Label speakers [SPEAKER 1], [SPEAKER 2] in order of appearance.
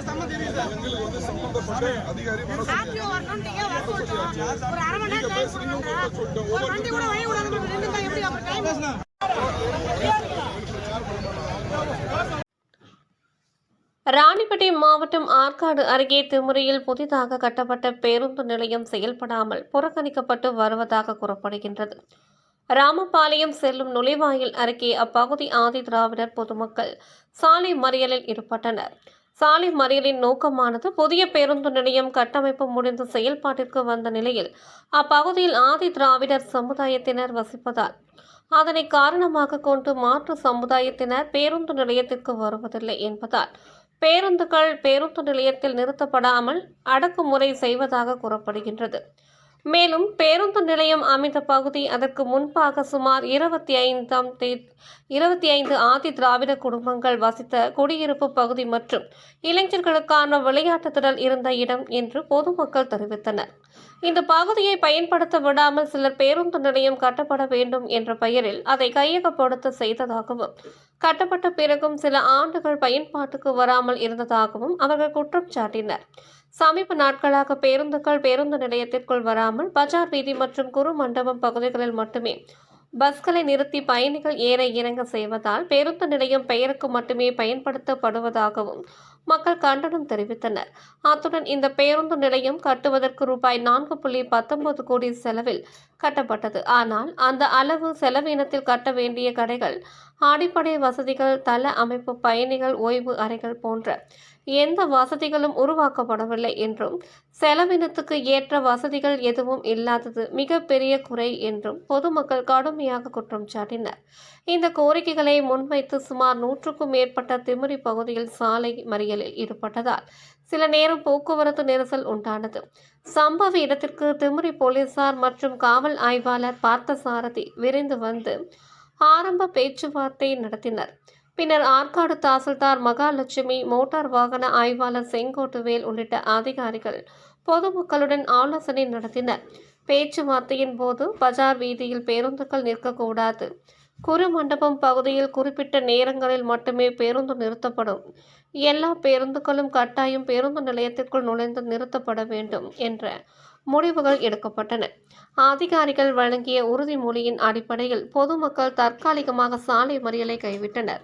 [SPEAKER 1] எங்களுக்கு வந்து சம்பந்தப்பட்ட அதிகாரி
[SPEAKER 2] ராணிப்பேட்டை மாவட்டம் ஆற்காடு அருகே திமுறையில் புதிதாக கட்டப்பட்ட பேருந்து நிலையம் செயல்படாமல் புறக்கணிக்கப்பட்டு வருவதாக கூறப்படுகின்றது. ராமபாளையம் செல்லும் நுழைவாயில் அருகே அப்பகுதி ஆதி திராவிடர் பொதுமக்கள் சாலை மறியலில் ஈடுபட்டனர். சாலை மறியலின் நோக்கமானது புதிய பேருந்து நிலையம் கட்டமைப்பு முடிந்து செயல்பாட்டிற்கு வந்த நிலையில் அப்பகுதியில் ஆதி திராவிடர் சமுதாயத்தினர் வசிப்பதால் அதனை காரணமாக கொண்டு மாற்று சமுதாயத்தினர் பேருந்து நிலையத்திற்கு வருவதில்லை என்பதால் பேருந்துகள் பேருந்து நிலையத்தில் நிறுத்தப்படாமல் அடக்குமுறை செய்வதாக கூறப்படுகின்றது. மேலும் பேருந்து நிலையம் அமைந்த பகுதி அதற்கு முன்பாக சுமார் இருபத்தி ஐந்தாம் தேதி இருபத்தி ஐந்து ஆதி திராவிட குடும்பங்கள் வசித்த குடியிருப்பு பகுதி மற்றும் இளைஞர்களுக்கான விளையாட்டு திடல் இருந்த இடம் என்று பொதுமக்கள் தெரிவித்தனர். இந்த பகுதியை பயன்படுத்த விடாமல் சிலர் பேருந்து நிலையம் கட்டப்பட வேண்டும் என்ற பெயரில் அதை கையகப்படுத்த செய்ததாகவும் கட்டப்பட்ட பிறகும் சில ஆண்டுகள் பயன்பாட்டுக்கு வராமல் இருந்ததாகவும் அவர்கள் குற்றம் சாட்டினர். சமீப நாட்களாக பேருந்துகள் பேருந்து நிலையத்திற்குள் வராமல் பஜார் வீதி மற்றும் குரு மண்டபம் பகுதிகளில் மட்டுமே பஸ்களை நிறுத்தி பயணிகள் ஏற இறங்க செய்வதால் பேருந்து நிலையம் பெயருக்கு மட்டுமே பயன்படுத்தப்படுவதாகவும் மக்கள் கண்டனம் தெரிவித்தனர். அத்துடன் இந்த பேருந்து நிலையம் கட்டுவதற்கு ரூபாய் நான்கு புள்ளி பத்தொன்பது கோடி செலவில் கட்டப்பட்டது. ஆனால் அந்த அளவு செலவினத்தில் கட்ட வேண்டிய கடைகள் அடிப்படை வசதிகள் தள அமைப்பு பயணிகள் ஓய்வு அறைகள் போன்ற எந்த வசதிகளும் உருவாக்கப்படவில்லை என்றும் செலவினத்துக்கு ஏற்ற வசதிகள் எதுவும் இல்லாதது மிகப்பெரிய குறை என்றும் பொதுமக்கள் கடுமையாக குற்றம் சாட்டினர். இந்த கோரிக்கைகளை முன்வைத்து சுமார் நூற்றுக்கும் மேற்பட்ட திமிரி பகுதியில் சாலை மறியலில் ஈடுபட்டதால் சில நேரம் போக்குவரத்து நெரிசல் உண்டானது. சம்பவ இடத்திற்கு திமிரி போலீசார் மற்றும் காவல் ஆய்வாளர் பார்த்தசாரதி விரைந்து வந்து ஆரம்ப பேச்சுவார்த்தை நடத்தினர். பின்னர் ஆற்காடு தாசில்தார் மகாலட்சுமி மோட்டார் வாகன ஆய்வாளர் செங்கோட்டுவேல் உள்ளிட்ட அதிகாரிகள் பொதுமக்களுடன் ஆலோசனை நடத்தினர். பேச்சுவார்த்தையின் போது பஜார் வீதியில் பேருந்துகள் நிற்கக்கூடாது. குறு மண்டபம் பகுதியில் குறிப்பிட்ட நேரங்களில் மட்டுமே பேருந்து நிறுத்தப்படும். எல்லா பேருந்துகளும் கட்டாயம் பேருந்து நிலையத்திற்குள் நுழைந்து நிறுத்தப்பட வேண்டும் என்ற முடிவுகள் எடுக்கப்பட்டன. அதிகாரிகள் வழங்கிய உறுதிமொழியின் அடிப்படையில் பொதுமக்கள் தற்காலிகமாக சாலை மறியலை கைவிட்டனர்.